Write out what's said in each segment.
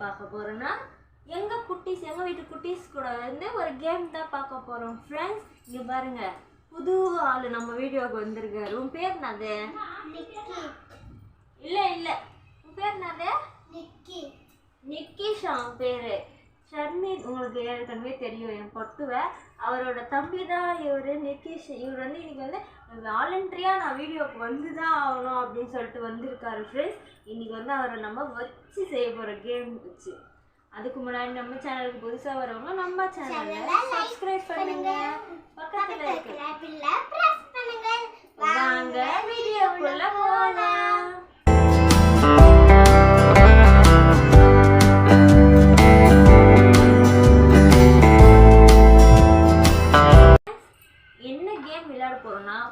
பார்க்க போறோம்னா எங்க குட்டீஸ் எங்க வீட்டு குட்டீஸ் கூட வந்து ஒரு கேம் தான் பார்க்க போறோம். ஃப்ரெண்ட்ஸ் இங்க பாருங்க. புது ஆளு நம்ம வீடியோக்கு வந்திருக்காரு. உன் பேர் என்னது? இல்ல இல்ல. உன் பேர் என்னது? நிக்கி. நிக்கிஷ் அவன் பேரு. ஷர்மீத் உங்களுக்கு ஏற்கனவே தெரியும் என் பொட்டுவ. அவரோட தம்பி தான் இவர் நிக்கிஷ். இவர் வந்து இன்னைக்கு வந்து வாலண்டரியாக நான் வீடியோக்கு வந்து தான் ஆகணும் அப்படின்னு சொல்லிட்டு வந்திருக்காரு ஃப்ரெண்ட்ஸ் இன்னைக்கு வந்து அவரை நம்ம வச்சு செய்ய போகிற கேம் வச்சு. அதுக்கு முன்னாடி நம்ம சேனலுக்கு புதுசாக வரவங்க நம்ம சேனலை சப்ஸ்கிரைப் பண்ணுங்க. பக்கத்தில் இருக்கு பில்ல பிரஸ் பண்ணுங்க. வாங்க வீடியோக்குள்ள போகலாம்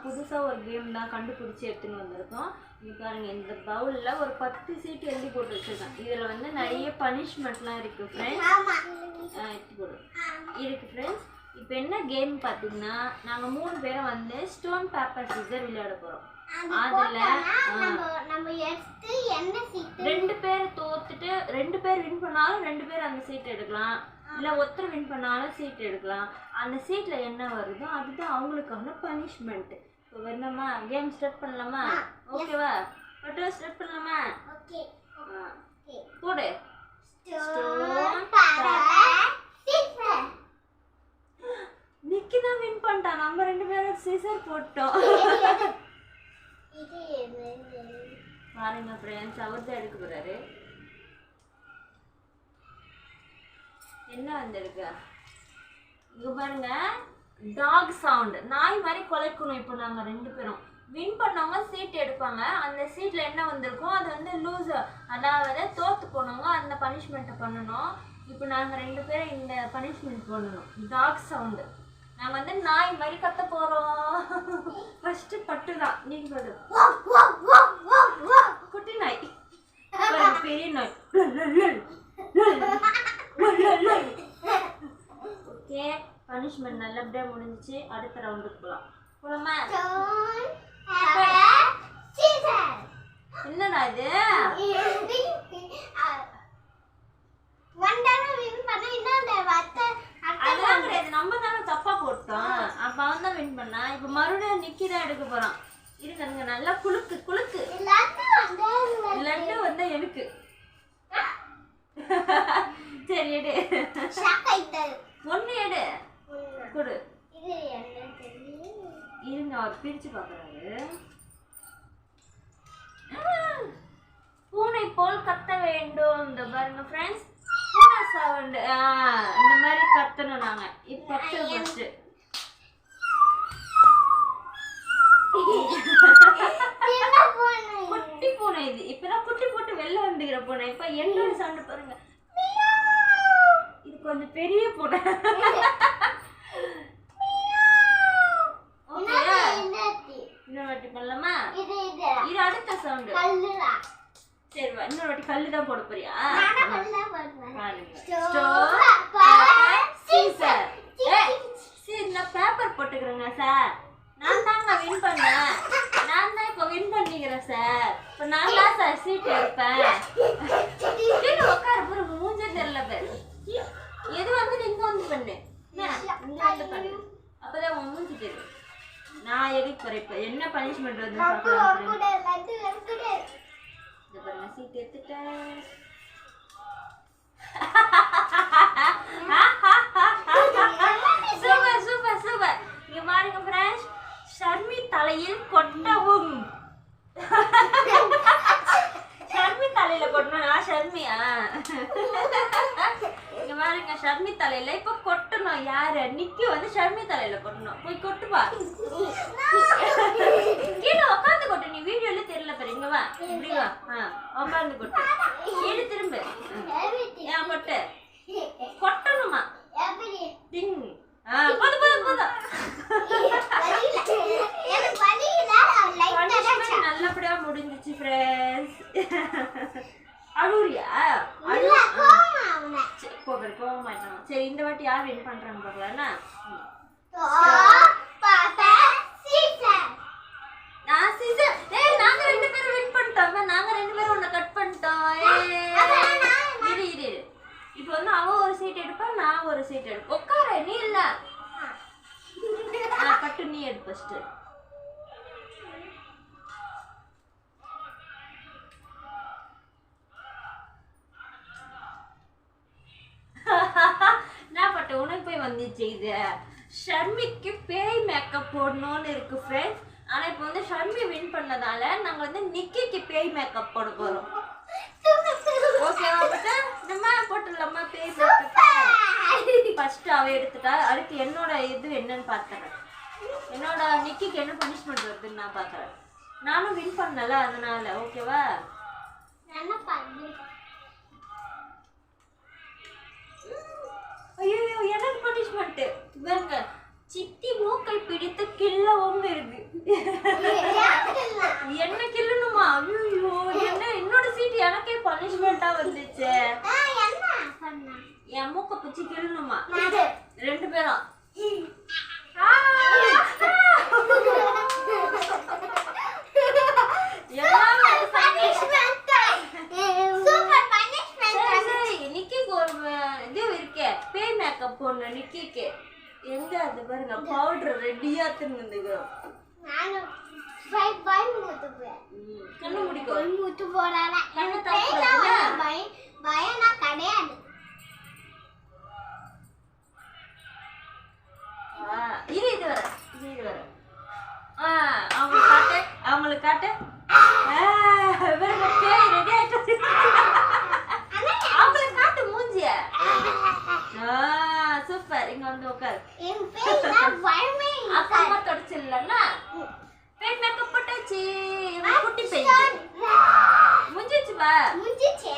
புதுசாக ஒரு கேம் தான் கண்டுபிடிச்சி எடுத்துன்னு வந்திருக்கோம். இங்க பாருங்க இந்த பவுலில் ஒரு பத்து சீட் எழுதி போட்டு வச்சிருக்கேன். இதில் வந்து நிறைய பனிஷ்மெண்ட்லாம் இருக்கு ஃப்ரெண்ட்ஸ் எடுத்து போடு. இருக்கு ஃப்ரெண்ட்ஸ் இப்போ என்ன கேம் பார்த்தீங்கன்னா நாங்கள் மூணு பேரும் வந்து ஸ்டோன் பேப்பர் சீசர் விளையாட போகிறோம் அதுல சீட்டு ரெண்டு பேர் தோத்துட்டு ரெண்டு பேர் வின் பண்ணாலும் ரெண்டு பேர் அந்த சீட் எடுக்கலாம். இல்லை ஒருத்தர் வின் பண்ணாலும் சீட் எடுக்கலாம். அந்த சீட்டில் என்ன வருதோ அதுதான் அவங்களுக்கான பனிஷ்மெண்ட் இப்போ வேணுமா கேம் ஸ்டார்ட் பண்ணலாமா? ஓகேவா பட்டு ஸ்டார்ட் பண்ணலாமா? ஓகே போடு. நிக்கி தான் வின் பண்ணிட்டான் நம்ம ரெண்டு பேரும் சீசர் போட்டோம். பாருங்க ஃப்ரெண்ட்ஸ் அவர் தான் எடுக்க போறாரு. என்ன வந்திருக்கு? இங்க பாருங்க. Dog sound. நாய் மாதிரி குலைக்கணும் இப்போ நாங்கள் ரெண்டு பேரும். வின் பண்ணவங்க சீட் எடுப்பாங்க. அந்த சீட்டில் என்ன வந்திருக்கோ அது வந்து லூஸ் அதாவது தோற்று போனவங்க அந்த பனிஷ்மெண்ட்டை பண்ணணும். இப்போ நாங்கள் ரெண்டு பேரும் இந்த பனிஷ்மெண்ட் பண்ணணும். Dog sound. நாங்கள் வந்து நாய் மாதிரி கத்த போகிறோம் ஃபஸ்ட்டு பட்டு தான். நீங்கள் குட்டி நாய். பெரிய நாய் ஓகே பனிஷ்மெண்ட் நல்லபடியா முடிஞ்சிச்சு. அடுத்த ரவுண்டுக்கு போகலாம் போலாமா. என்னடா இது? அதெல்லாம் கிடையாது. நம்ம தானே தப்பா போட்டோம். அப்ப அவன் தான் வின் பண்ணா. இப்ப மறுபடியும் நிக்கி தான் எடுக்க போறான். இருங்க இருங்க. நல்லா குலுக்கு குலுக்கு. லட்டு வந்து எனக்கு. சரி எடு. ஒண்ணு எடு. கொடு. இது என்ன தெரியும் இருங்க அவர் பிரிச்சு பார்க்கறாரு. பூனை போல் கத்த வேண்டும். இந்த பாருங்க ஃப்ரெண்ட்ஸ் பூனை சவுண்ட் இந்த மாதிரி கத்தணும் நாங்க. இப்போ பண்ணு குட்டி பூனை இது. இப்பதான் குட்டி போட்டு வெளில வந்துக்கிற பூனை. இப்ப என்னோட சவுண்ட் பாருங்க. இது கொஞ்சம் பெரிய பூனை ஓகேயா என்னத்தி இன்னொரு வாட்டி பண்ணலாமா இது அடுத்த சவுண்ட். கல்லுடா. சரி வா, இன்னொரு வாட்டி கல்லு தான் போட போறியா? நான் பேப்பர் போட்டுக்கிறேங்க சார் நான் தாங்க வின் பண்ணேன். நான் தான் இப்போ வின் பண்ணிக்கிறேன் சார் இப்போ நான் தான் சார் சீட் எடுப்பேன் கீழே உட்கார போற மூஞ்சே தெரியல பேர் எது வந்து இங்க வந்து பண்ணு என்ன? இங்க வந்து பண்ணு அப்பதான் உன் மூஞ்சி தெரியும் நான் எதுக்கு இப்போ என்ன பனிஷ்மெண்ட் வந்து பாருங்க சீட் எடுத்துட்டேன் சூப்பர் சூப்பர் சூப்பர் இங்க பாருங்க ஃப்ரெண்ட்ஸ் ஷர்மி தலையில் கொட்டவும் ஷர்மி தலையில கொட்டணும் நான் ஷர்மியா இங்க பாருங்க ஷர்மி தலையில. இப்ப கொட்டணும். யாரு? நிக்கி வந்து ஷர்மி தலையில கொட்டணும். போய் கொட்டுப்பா கீழே உட்காந்து கொட்டு. நீ வீடியோல தெரியல பாரு இங்க வா. இப்படி வா. ஆ உட்காந்து கொட்டு. கீழே திரும்ப. ஏன் கொட்டு கொட்டணுமா? எப்படி டிங் ஆ போதும் போதும் போதும் எனக்கு வலியில லைட்டா Punishment நல்லபடியா முடிஞ்சிச்சு ஃப்ரெண்ட்ஸ் அழுவுறியா அழு இல்ல கோமா அவன சரி, போக போக மாட்டான் சரி இந்த வாட்டி யார் வின் பண்றாங்க பார்க்கலாம்னா ம். பாப்பா சீசர் நான் சீசன் ஏய் நாங்க ரெண்டு பேரும் வின் பண்ணிட்டோம் நாங்க ரெண்டு பேரும் உன்னை கட் பண்ணிட்டோம் ஏய். அப்புறம் நான் இரு இரு இரு சீட் எடு உட்கார நீ இல்ல ஆ, பட்டு நீ எடு ஃபர்ஸ்ட் நான் பட்டு உனக்கு போய் ஷர்மிக்கு பேய் மேக்கப் போடணும்னு இருக்குது ஃப்ரெண்ட்ஸ் ஆனால் இப்போ வந்து ஷர்மி வின் பண்ணதால நாங்கள் வந்து நிக்கிக்கு பேய் மேக்கப் போட போகிறோம் ஓகேவா பட்டு நம்ம போட்டுடலாமா பேய் மேக்கப் ஃபர்ஸ்ட் அவ எடுத்துட்டா அடுத்து என்னோட இது என்னன்னு பார்த்துறேன் என்னோட நிக்கிக்கு என்ன பனிஷ்மெண்ட் வருதுன்னு நான் பார்க்கறேன் நானும் வின் பண்ணல அதனால. ஓகேவா என்ன பண்ணு ஐயோ எனக்கு பனிஷ்மெண்ட் பாருங்க சித்தி மூக்கை பிடித்து கிள்ளவும் இருக்கு என்ன கிள்ளணுமா ஐயோ என்ன என்னோட சீட் எனக்கே பனிஷ்மெண்டா வந்துச்சு என்ன பண்ண என் மூக்கை பிடிச்சி கிள்ளணுமா நாடு ரெண்டு பேரும் எல்லாமே சூப்பர் பனிஷ்மெண்ட் சரி சரி நிக்கிக்கு ஒரு ம- இது. இருக்கே. பேய் மேக்கப் போடணும் நிக்கிக்கு. எங்க அது பாருங்க பவுடர் ரெடியா போய் கண்ணு முடிக்கோ. பை மூத்து போறானே கண்ணு தப்பு பயம்னா கிடையாது. இரு இது வர இது இது வர. ஆ அவங்களுக்கு காட்டு அவங்களுக்கு காட்டு. பேய் ரெடி ஆயிட்டு அவங்களுக்கு காட்டு மூஞ்சிய. சூப்பர் இங்க வந்து உட்காரு அக்கா அம்மா தொடச்சிடலன்னா பேய் மேக்கப் போட்டாச்சு. குட்டி பேய். முடிஞ்சிச்சு பா முடிஞ்சிச்சு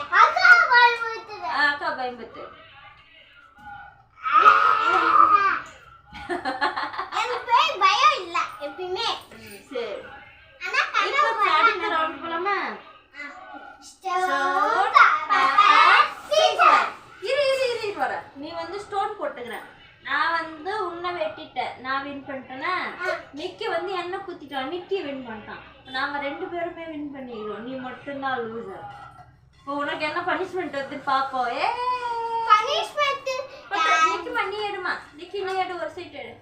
அக்கா பயம்பத்து என் பேய் பயம் இல்ல எப்பயுமே ம், சரி ஆனா இப்போ கண்ணா அடுத்த ரவுண்ட் போலாமா stone Stone, paper pepper, scissor இரு இரு இரு இரு வர நீ வந்து ஸ்டோன் போட்டுக்கிறேன் நான் வந்து உன்னை வெட்டிட்டேன் நான் வின் பண்ணிட்டேனா நிக்கி வந்து என்ன குத்திட்டான் நிக்கி வின் பண்ணிட்டான் நாங்க ரெண்டு பேருமே வின் பண்ணிக்கிறோம் நீ மட்டும்தான் லூசர் இப்போ உனக்கு என்ன பனிஷ்மெண்ட் வந்து பாப்போம். ஏ பனிஷ்மென்ட் நிக்கிமா நீ எடுமா நிக்கி நீ எடு ஒரு சீட் எடு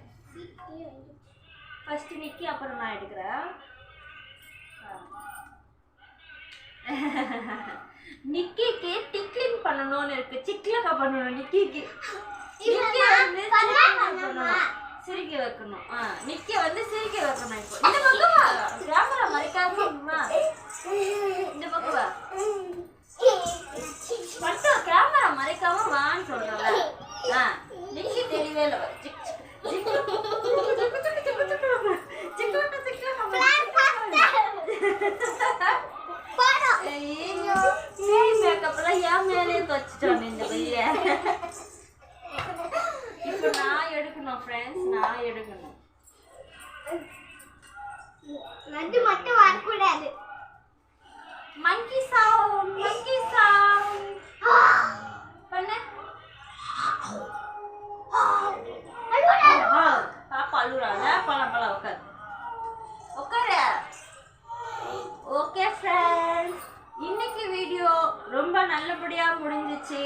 ஃபர்ஸ்ட் நிக்கி அப்புறம் நான் எடுக்கிறேன். நிக்கிக்கு டிக்லிங் பண்ணணும்னு இருக்கு. சிக்லக்கா பண்ணணும் நிக்கிக்கு. நிக்கி வந்து பண்ணா சிரிக்க வைக்கணும். நிக்க வந்து சிரிக்க வைக்கணும் இப்போ. இந்த பக்கம் வா. கேமரா மறைக்காம இந்த பக்கம் வா. மட்டும் கேமரா மறைக்காம வான்னு சொல்றல ஆ நிக்கி தெரியவே இல்லை சிக் சிக் சிக் சிக்கு சிக்கு ஐயோ பேய் மேக்கப்லாம் என் மேலேயே துவச்சிட்டோம் இந்த பையன் இப்போ நான் எடுக்கணும் ஃப்ரெண்ட்ஸ் நான் எடுக்கணும் நடு மட்டும் வரக்கூடாது மங்கி சவுண்ட் மங்கி சவுண்ட் பண்ணு ஆஹா, பாப்பா அழுறாங்க பழம் பழம் உட்காரு உட்காரு ஓகே ஃப்ரெண்ட்ஸ் இன்னைக்கு வீடியோ ரொம்ப நல்லபடியா முடிஞ்சிச்சு.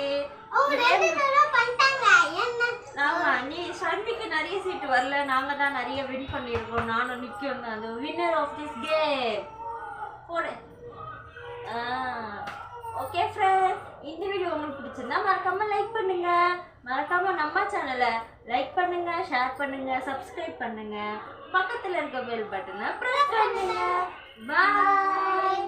ஆமா நீ ஷர்மிக்கு நிறைய சீட் வரல. நாங்க தான் நிறைய வின் பண்ணியிருக்கோம். நானும் நிக்கும் அந்த வின்னர் ஆஃப் திஸ் கேம் போடு. ஓகே ஃப்ரெண்ட்ஸ் இந்த வீடியோ உங்களுக்கு பிடிச்சிருந்தா மறக்காம லைக் பண்ணுங்க. மறக்காம நம்ம சேனலை லைக் பண்ணுங்க ஷேர் பண்ணுங்க சப்ஸ்கிரைப் பண்ணுங்க. பக்கத்துல இருக்க பெல் பட்டனை ப்ரெஸ் பண்ணுங்க. பாய்